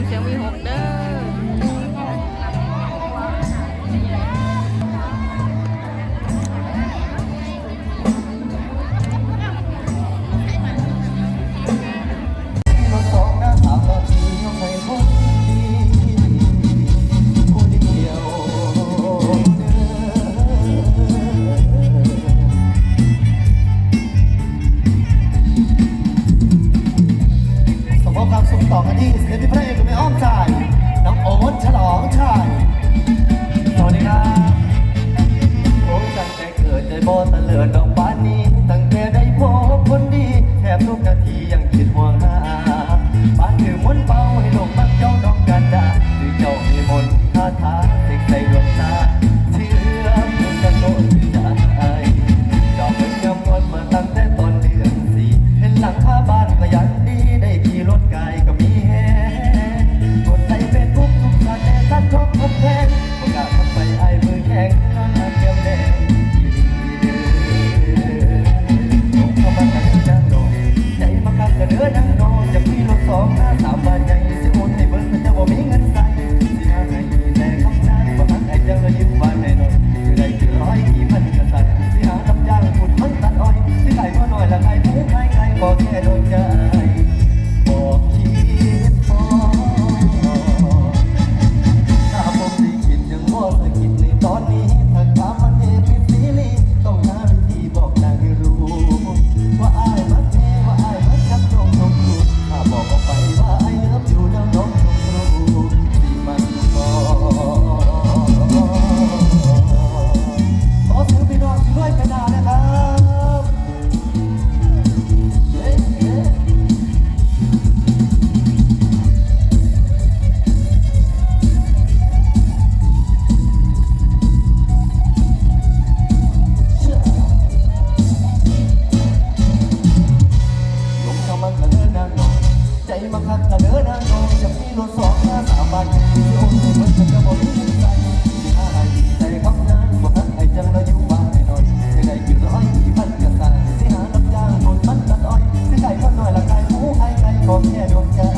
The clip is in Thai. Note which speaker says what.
Speaker 1: ำเสียงวีหกเด้
Speaker 2: ฉลองชัย ละใครผู้ใครใครบอกแค่ดวงใจ ผมเค่ดวงใจ